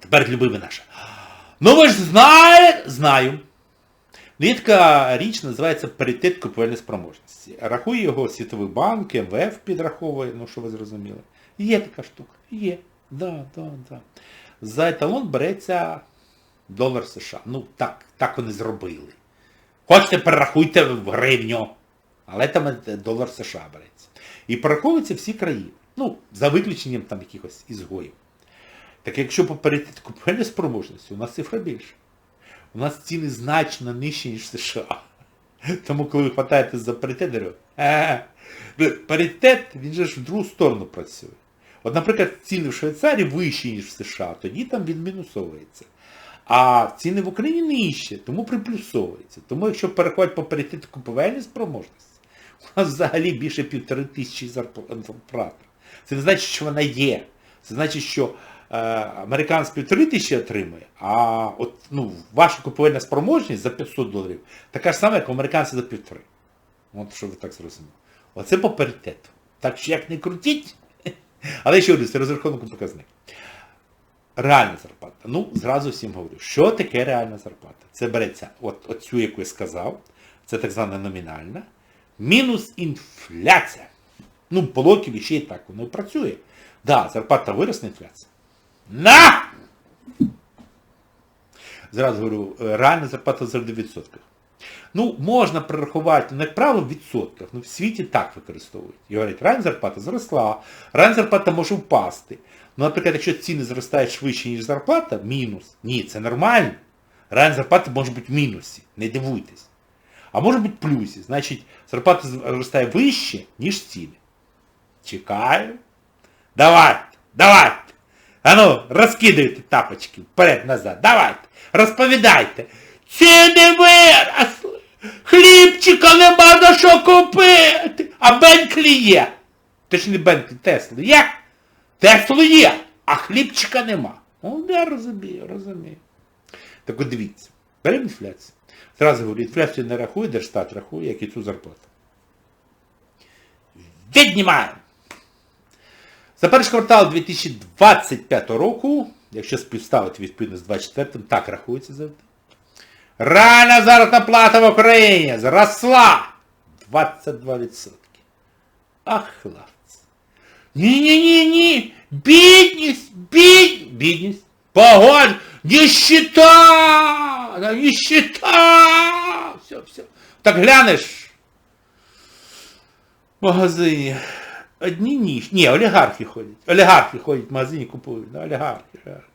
Тепер любиме наше. Ну ви ж знаєте, знаю. Є така річ, називається паритет купівельної спроможності. Рахує його Світовий банк, МВФ підраховує, ну що ви зрозуміли. Є така штука. Є. Да, да, да. За еталон береться долар США. Ну так, так вони зробили. Хочете, перерахуйте в гривню. Але там долар США береться. І пораховуються всі країни. Ну, за виключенням там якихось ізгоїв. Так якщо по паритету купівельної спроможності, у нас цифра більша. У нас ціни значно нижчі, ніж в США. Тому коли ви хватаєте за паритет, я говорю, «Е, ну, паритет, він же ж в другу сторону працює. От, наприклад, ціни в Швейцарії вищі, ніж в США, тоді там він мінусовується. А ціни в Україні нижче, тому приплюсовується. Тому якщо переходить по паритету купівельної спроможності, у нас взагалі більше півтори тисячі зарп- зарплат. Це не значить, що вона є. Це значить, що американець півтори тисячі отримує, а от, ну, ваша купівельна спроможність за 500 доларів така ж сама, як у американця за півтори. От що ви так зрозуміли. Оце по паритету. Так що як не крутіть, але ще говорю, це розрахунок показник. Реальна зарплата. Ну, зразу всім говорю, що таке реальна зарплата? Це береться от, от цю, яку я сказав, це так звана номінальна, мінус інфляція. Ну, по логіки ще і так воно працює. Да, зарплата виросла, інфляція. На! Зразу говорю, е, реальна зарплата завжди в відсотках. Ну, можна прорахувати, ну, як правило, в відсотках. Ну, в світі так використовують. І говорять, реальна зарплата зросла, реальна зарплата може впасти. Ну, наприклад, якщо ціни зростають швидше, ніж зарплата, мінус. Ні, це нормально. Реальна зарплата може бути в мінусі. Не дивуйтесь. А може бути в плюсі. Значить, зарплата зростає вище, ніж ціни. Чекаю. Давайте, давайте. Ану, розкидайте тапочки вперед-назад. Давайте. Розповідайте. Ціни виросли. Хлібчика нема на що купити. А Бенклі є. Точніше Бенклі, Тесли є. Тесло є, а хлібчика нема. Ну, я розумію, розумію. Так от дивіться. Беремо інфляцію. Зразу говорю, інфляцію не рахує, Держстат рахує, як і цю зарплату. Віднімаємо! За перший квартал 2025 року, якщо співставити відповідно з 24 так рахується завжди. Реальна заробітна плата в Україні зросла 22%. Ах, хлопці. Ні-ні-ні-ні. Бідність, бідність, бідність. Погодь, нищета, нищета. Все, все. Так глянеш в магазині. Одні ніж. Ні, олігархи ходять. Олігархи ходять в магазині, купують. Ну, олігархи, олігархи.